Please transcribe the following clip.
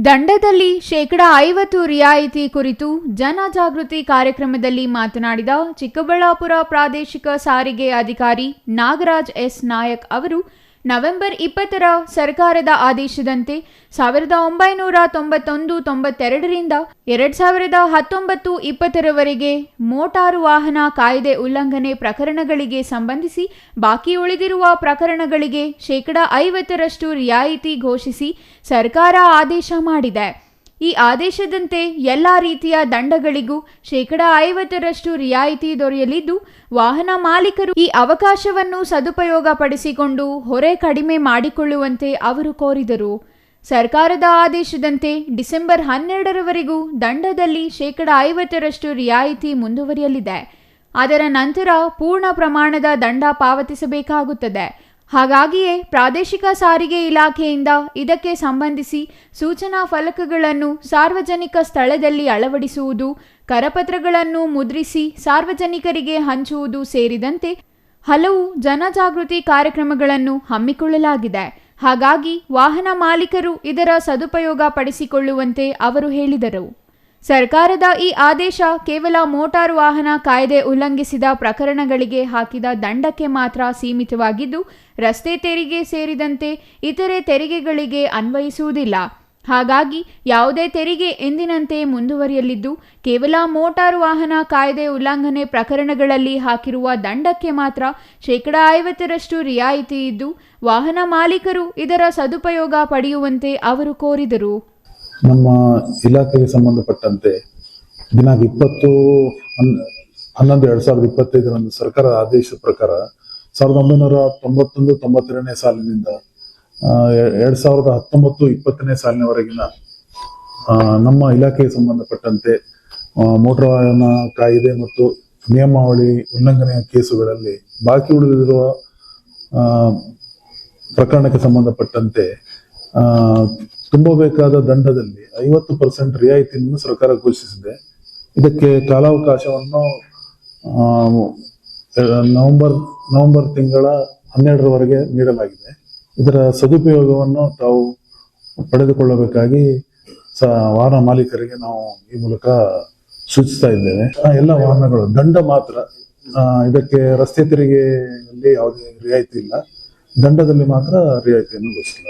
ದಂಡದಲ್ಲಿ ಶೇಕಡಾ ಐವತ್ತು ರಿಯಾಯಿತಿ ಕುರಿತು ಜನಜಾಗೃತಿ ಕಾರ್ಯಕ್ರಮದಲ್ಲಿ ಮಾತನಾಡಿದ ಚಿಕ್ಕಬಳ್ಳಾಪುರ ಪ್ರಾದೇಶಿಕ ಸಾರಿಗೆ ಅಧಿಕಾರಿ ನಾಗರಾಜ್ ಎಸ್ ನಾಯಕ್ ಅವರು ನವೆಂಬರ್ ಇಪ್ಪತ್ತರ ಸರ್ಕಾರದ ಆದೇಶದಂತೆ ಸಾವಿರದ ಒಂಬೈನೂರ ತೊಂಬತ್ತೊಂದು, ತೊಂಬತ್ತೆರಡರಿಂದ ಎರಡ್ ಸಾವಿರದ ಹತ್ತೊಂಬತ್ತು ಇಪ್ಪತ್ತರವರೆಗೆ ಮೋಟಾರು ವಾಹನ ಕಾಯ್ದೆ ಉಲ್ಲಂಘನೆ ಪ್ರಕರಣಗಳಿಗೆ ಸಂಬಂಧಿಸಿ ಬಾಕಿ ಉಳಿದಿರುವ ಪ್ರಕರಣಗಳಿಗೆ ಶೇಕಡ ಐವತ್ತರಷ್ಟು ರಿಯಾಯಿತಿ ಘೋಷಿಸಿ ಸರ್ಕಾರ ಆದೇಶ ಮಾಡಿದೆ. ಈ ಆದೇಶದಂತೆ ಎಲ್ಲ ರೀತಿಯ ದಂಡಗಳಿಗೂ ಶೇಕಡ ಐವತ್ತರಷ್ಟು ರಿಯಾಯಿತಿ ದೊರೆಯಲಿದ್ದು, ವಾಹನ ಮಾಲೀಕರು ಈ ಅವಕಾಶವನ್ನು ಸದುಪಯೋಗ ಪಡಿಸಿಕೊಂಡು ಹೊರೆ ಕಡಿಮೆ ಮಾಡಿಕೊಳ್ಳುವಂತೆ ಅವರು ಕೋರಿದರು. ಸರ್ಕಾರದ ಆದೇಶದಂತೆ ಡಿಸೆಂಬರ್ ಹನ್ನೆರಡರವರೆಗೂ ದಂಡದಲ್ಲಿ ಶೇಕಡ ಐವತ್ತರಷ್ಟು ರಿಯಾಯಿತಿ ಮುಂದುವರಿಯಲಿದೆ. ಅದರ ನಂತರ ಪೂರ್ಣ ಪ್ರಮಾಣದ ದಂಡ ಪಾವತಿಸಬೇಕಾಗುತ್ತದೆ. ಹಾಗಾಗಿಯೇ ಪ್ರಾದೇಶಿಕ ಸಾರಿಗೆ ಇಲಾಖೆಯಿಂದ ಇದಕ್ಕೆ ಸಂಬಂಧಿಸಿ ಸೂಚನಾ ಫಲಕಗಳನ್ನು ಸಾರ್ವಜನಿಕ ಸ್ಥಳದಲ್ಲಿ ಅಳವಡಿಸುವುದು, ಕರಪತ್ರಗಳನ್ನು ಮುದ್ರಿಸಿ ಸಾರ್ವಜನಿಕರಿಗೆ ಹಂಚುವುದು ಸೇರಿದಂತೆ ಹಲವು ಜನಜಾಗೃತಿ ಕಾರ್ಯಕ್ರಮಗಳನ್ನು ಹಮ್ಮಿಕೊಳ್ಳಲಾಗಿದೆ. ಹಾಗಾಗಿ ವಾಹನ ಮಾಲೀಕರು ಇದರ ಸದುಪಯೋಗ ಪಡಿಸಿಕೊಳ್ಳುವಂತೆ ಅವರು ಹೇಳಿದರು. ಸರ್ಕಾರದ ಈ ಆದೇಶ ಕೇವಲ ಮೋಟಾರು ವಾಹನ ಕಾಯ್ದೆ ಉಲ್ಲಂಘಿಸಿದ ಪ್ರಕರಣಗಳಿಗೆ ಹಾಕಿದ ದಂಡಕ್ಕೆ ಮಾತ್ರ ಸೀಮಿತವಾಗಿದ್ದು, ರಸ್ತೆ ತೆರಿಗೆ ಸೇರಿದಂತೆ ಇತರೆ ತೆರಿಗೆಗಳಿಗೆ ಅನ್ವಯಿಸುವುದಿಲ್ಲ. ಹಾಗಾಗಿ ಯಾವುದೇ ತೆರಿಗೆ ಎಂದಿನಂತೆ ಮುಂದುವರಿಯಲಿದ್ದು, ಕೇವಲ ಮೋಟಾರು ವಾಹನ ಕಾಯ್ದೆ ಉಲ್ಲಂಘನೆ ಪ್ರಕರಣಗಳಲ್ಲಿ ಹಾಕಿರುವ ದಂಡಕ್ಕೆ ಮಾತ್ರ ಶೇಕಡ ಐವತ್ತರಷ್ಟು ರಿಯಾಯಿತಿ ಇದ್ದು, ವಾಹನ ಮಾಲೀಕರು ಇದರ ಸದುಪಯೋಗ ಪಡೆಯುವಂತೆ ಅವರು ಕೋರಿದರು. ನಮ್ಮ ಇಲಾಖೆಗೆ ಸಂಬಂಧಪಟ್ಟಂತೆ ದಿನಾಂಕ ಇಪ್ಪತ್ತು ಹನ್, ಹನ್ನೊಂದು ಎರಡ್ ಸಾವಿರದ ಇಪ್ಪತ್ತೈದರಂದು ಸರ್ಕಾರದ ಆದೇಶದ ಪ್ರಕಾರ ಸಾವಿರದ ಒಂಬೈನೂರ ತೊಂಬತ್ತೊಂದು, ತೊಂಬತ್ತೆರಡನೇ ಸಾಲಿನಿಂದ ಎರಡ್ ಸಾವಿರದ ಹತ್ತೊಂಬತ್ತು, ಇಪ್ಪತ್ತನೇ ಸಾಲಿನವರೆಗಿನ ನಮ್ಮ ಇಲಾಖೆಗೆ ಸಂಬಂಧಪಟ್ಟಂತೆ ಮೋಟಾರ್ ವಾಹನ ಕಾಯಿದೆ ಮತ್ತು ನಿಯಮಾವಳಿ ಉಲ್ಲಂಘನೆಯ ಕೇಸುಗಳಲ್ಲಿ ಬಾಕಿ ಉಳಿದಿರುವ ಪ್ರಕರಣಕ್ಕೆ ಸಂಬಂಧಪಟ್ಟಂತೆ ತುಂಬಬೇಕಾದ ದಂಡದಲ್ಲಿ ಐವತ್ತು ಪರ್ಸೆಂಟ್ ರಿಯಾಯಿತಿಯನ್ನು ಸರ್ಕಾರ ಘೋಷಿಸಿದೆ. ಇದಕ್ಕೆ ಕಾಲಾವಕಾಶವನ್ನು ನವೆಂಬರ್ ನವೆಂಬರ್ ತಿಂಗಳ ಹನ್ನೆರಡರವರೆಗೆ ನೀಡಲಾಗಿದೆ. ಇದರ ಸದುಪಯೋಗವನ್ನು ತಾವು ಪಡೆದುಕೊಳ್ಳಬೇಕಾಗಿ ಸ, ವಾಹನ ಮಾಲೀಕರಿಗೆ ನಾವು ಈ ಮೂಲಕ ಸೂಚಿಸ್ತಾ ಇದ್ದೇವೆ. ಎಲ್ಲ ವಾಹನಗಳು, ದಂಡ ಮಾತ್ರ ಇದಕ್ಕೆ ರಸ್ತೆ ತೆರಿಗೆಯಲ್ಲಿ ಯಾವುದೇ ರಿಯಾಯಿತಿ ಇಲ್ಲ. ದಂಡದಲ್ಲಿ ಮಾತ್ರ ರಿಯಾಯಿತಿಯನ್ನು ಘೋಷಿಸಲಾಗಿದೆ.